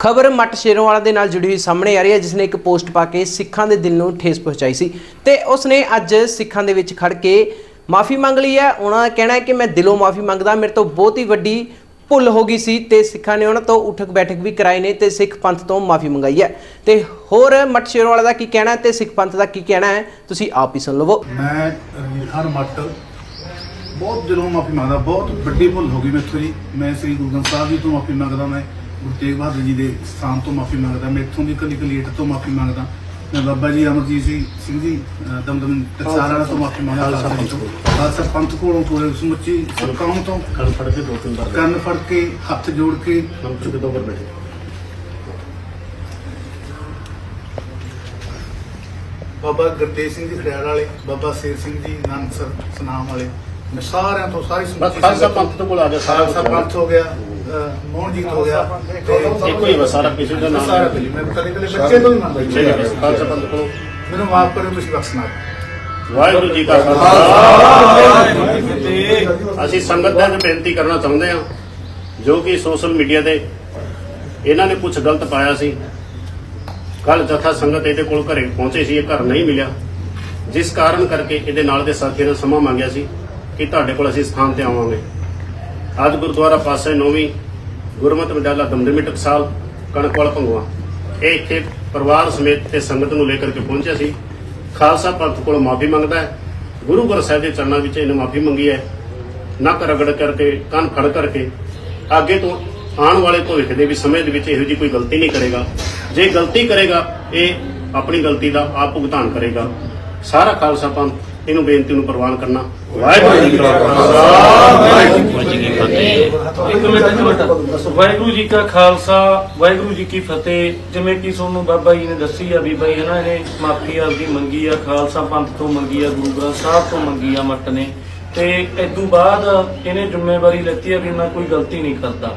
ਖਬਰ ਮੱਟ ਸ਼ੇਰੋਵਾਲਾ ਦੇ ਨਾਲ ਜੁੜੀ ਹੋਈ ਸਾਹਮਣੇ ਆ ਰਹੀ ਹੈ ਜਿਸ ਨੇ ਇੱਕ ਪੋਸਟ ਪਾ ਕੇ ਸਿੱਖਾਂ ਦੇ ਦਿਲ ਨੂੰ ਠੇਸ ਪਹੁੰਚਾਈ ਸੀ। ਤੇ ਉਸ ਨੇ ਅੱਜ ਸਿੱਖਾਂ ਦੇ ਵਿੱਚ ਖੜ ਕੇ ਮਾਫੀ ਮੰਗ ਲਈ ਹੈ। ਉਹਨਾਂ ਦਾ ਕਹਿਣਾ ਹੈ ਕਿ ਮੈਂ ਦਿਲੋਂ ਮਾਫੀ ਮੰਗਦਾ, ਮੇਰੇ ਤੋਂ ਬਹੁਤ ਹੀ ਵੱਡੀ ਭੁੱਲ ਹੋ ਗਈ ਸੀ ਤੇ ਸਿੱਖਾਂ ਨੇ ਉਹਨਾਂ ਤੋਂ ਉਠਕ ਬੈਠਕ ਵੀ ਕਰਾਏ ਨੇ ਤੇ ਸਿੱਖ ਪੰਥ ਤੋਂ ਮਾਫੀ ਮੰਗਾਈ ਹੈ। ਤੇ ਹੋਰ ਮੱਟ ਸ਼ੇਰੋਵਾਲਾ ਦਾ ਕੀ ਕਹਿਣਾ ਤੇ ਸਿੱਖ ਪੰਥ ਦਾ ਕੀ ਕਹਿਣਾ ਹੈ, ਤੁਸੀਂ ਆਪ ਹੀ ਸੁਣ ਲਵੋ। ਮੈਂ ਰਣਜੀਤ ਖਾਨ ਮੱਟ, ਬਹੁਤ ਦਿਲੋਂ ਮਾਫੀ ਮੰਗਦਾ, ਬਹੁਤ ਵੱਡੀ ਭੁੱਲ ਹੋ ਗਈ ਮੈਥੋਂ ਜੀ। ਮੈਂ ਸ੍ਰੀ ਗੁਰੂ ਗ੍ਰੰਥ ਸਾਹਿਬ ਜੀ ਤੋਂ ਮਾਫੀ ਮੰਗਦਾ ਮੈਂ। ਗੁਰੂ ਤੇਗ ਬਹਾਦਰ ਜੀ ਦੇ ਸਥਾਨ ਤੋਂ ਮਾਫੀ ਮੰਗਦਾ ਮੈਂ ਇੱਥੋਂ ਦੀ ਕਲੀ ਕਲੀਟ ਤੋਂ ਮਾਫੀ ਮੰਗਦਾ। ਮੈਂ ਬਾਬਾ ਜੀ ਅਮਰਜੀਤ ਸਿੰਘ ਸਿੰਘ ਜੀ ਦਮਦਮ ਟਕਸਾਲ ਵਾਲਾ ਤੋਂ ਮਾਫੀ ਮੰਗਦਾ ਖਾਲਸਾ ਪੰਥ ਕੋਲੋਂ ਪੂਰੇ ਸਮੁੱਚੀ ਕੌਮ ਤੋਂ ਕੰਨ ਫੜ ਕੇ ਦੋ ਤਿੰਨ ਵਾਰ ਕੰਨ ਫੜ ਕੇ ਹੱਥ ਜੋੜ ਕੇ। ਕਰ ਬੈਠੇ। ਬਾਬਾ ਗੁਰਤੇਜ ਸਿੰਘ ਜੀ ਖੜਿਆਲ ਵਾਲੇ ਬਾਬਾ ਸ਼ੇਰ ਸਿੰਘ ਜੀ ਨਾਨਕਸਰ ਸਨਾਮ ਵਾਲੇ। ਮੈਂ ਸਾਰਿਆਂ ਤੋਂ ਸਾਰੀ ਸਮੁੱਚੀ ਖਾਲਸਾ ਪੰਥ ਤੋਂ ਕੋਲ ਆ ਗਿਆ ਸਾਰਾ ਪੰਥ ਹੋ ਗਿਆ। ਮੋਹਨਜੀਤ ਹੋ ਗਿਆ। ਤੇ ਇੱਕੋ ਹੀ ਬਸ ਸਾਰਾ ਕਿਸੇ ਦਾ ਨਾਮ ਸਾਰਾ ਕੁਝ ਮੈਂ ਕਦੇ ਕਦੇ ਬੱਚੇ ਤੋਂ ਹੀ ਮੰਨਦਾ ਠੀਕ ਹੈ। ਬਸ ਖਾਲਸਾ ਪੰਥ ਕੋਲ। ਮੈਨੂੰ ਮਾਫ ਕਰਿਓ ਤੁਸੀਂ ਬਖਸ਼ਣਾ ਵਾਹਿਗੁਰੂ ਜੀ ਕਾ ਖਾਲਸਾ। ਅਸੀਂ ਸੰਗਤ ਦੇ ਬੇਨਤੀ ਕਰਨਾ ਚਾਹੁੰਦੇ ਹਾਂ ਜੋ ਕਿ ਸੋਸ਼ਲ ਮੀਡੀਆ ਤੇ ਇਹਨਾਂ ਨੇ ਕੁਝ ਗਲਤ ਪਾਇਆ ਸੀ। ਕੱਲ ਜਥਾ ਸੰਗਤ ਇਹਦੇ ਕੋਲ ਘਰੇ ਪਹੁੰਚੇ ਸੀ ਇਹ ਘਰ ਨਹੀਂ ਮਿਲਿਆ। ਜਿਸ ਕਾਰਨ ਕਰਕੇ ਇਹਦੇ ਨਾਲ ਦੇ ਸਾਥੀ ਨੇ ਸਮਾਂ ਮੰਗਿਆ ਸੀ ਕਿ ਤੁਹਾਡੇ ਕੋਲ ਅਸੀਂ ਸਥਾਨ ਤੇ ਆਵਾਂਗੇ। ਅੱਜ ਗੁਰਦੁਆਰਾ ਪਾਸੇ ਨੌਵੀਂ ਗੁਰਮਤਿ ਵਿਦਿਆਲਾ ਦਮਦਮੀ ਟਕਸਾਲ ਕਣਕਵਾਲ ਭੰਗਵਾ। ਇਹ ਇੱਥੇ ਪਰਿਵਾਰ ਸਮੇਤ ਤੇ ਸੰਗਤ ਨੂੰ ਲੈ ਕਰਕੇ ਪਹੁੰਚਿਆ ਸੀ। ਖਾਲਸਾ ਪੰਥ ਕੋਲ ਮਾਫੀ ਮੰਗਦਾ ਹੈ। ਗੁਰੂ ਗ੍ਰੰਥ ਸਾਹਿਬ ਦੇ ਚਰਨਾਂ ਵਿੱਚ ਇਹਨੇ ਮਾਫੀ ਮੰਗੀ ਹੈ। ਨੱਕ ਰਗੜ ਕਰਕੇ ਕੰਨ ਫੜ ਕਰਕੇ ਅੱਗੇ ਤੋਂ ਆਉਣ ਵਾਲੇ ਭਵਿੱਖ ਦੇ ਵੀ ਸਮੇਂ ਦੇ ਵਿੱਚ ਇਹੋ ਜਿਹੀ ਕੋਈ ਗਲਤੀ ਨਹੀਂ ਕਰੇਗਾ। ਜੇ ਗਲਤੀ ਕਰੇਗਾ ਇਹ ਆਪਣੀ ਗਲਤੀ ਦਾ ਆਪ ਭੁਗਤਾਨ ਕਰੇਗਾ। ਸਾਰਾ ਖਾਲਸਾ ਪੰਥ ਇਹਨੂੰ ਬੇਨਤੀ ਨੂੰ ਪ੍ਰਵਾਨ ਕਰਨਾ। ਵਾਹਿਗੁਰੂ ਜੀ ਕਾ ਖਾਲਸਾ। ਵਾਹਿਗੁਰੂ ਜੀ ਕੀ ਫਤਿਹ। ਇੱਕ ਮਿੰਟ ਇੱਕ ਮਿੰਟ। ਵਾਹਿਗੁਰੂ ਜੀ ਕਾ ਖਾਲਸਾ, ਵਾਹਿਗੁਰੂ ਜੀ ਕੀ ਫਤਿਹ। ਜਿਵੇਂ ਕਿ ਤੁਹਾਨੂੰ ਬਾਬਾ ਜੀ ਨੇ ਦੱਸੀ ਆ ਵੀ ਬਈ ਹਨਾ ਨੇ ਮਾਫੀ ਆਪਦੀ ਮੰਗੀ ਆ, ਖਾਲਸਾ ਪੰਥ ਤੋਂ ਮੰਗੀ ਆ, ਗੁਰੂ ਗ੍ਰੰਥ ਸਾਹਿਬ ਤੋਂ ਮੰਗੀ ਆ ਮੱਟ ਨੇ। ਤੇ ਇਦੋਂ ਬਾਅਦ ਇਹਨੇ ਜ਼ਿੰਮੇਵਾਰੀ ਲੈਤੀ ਆ ਵੀ ਮੈਂ ਕੋਈ ਗਲਤੀ ਨਹੀਂ ਕਰਦਾ।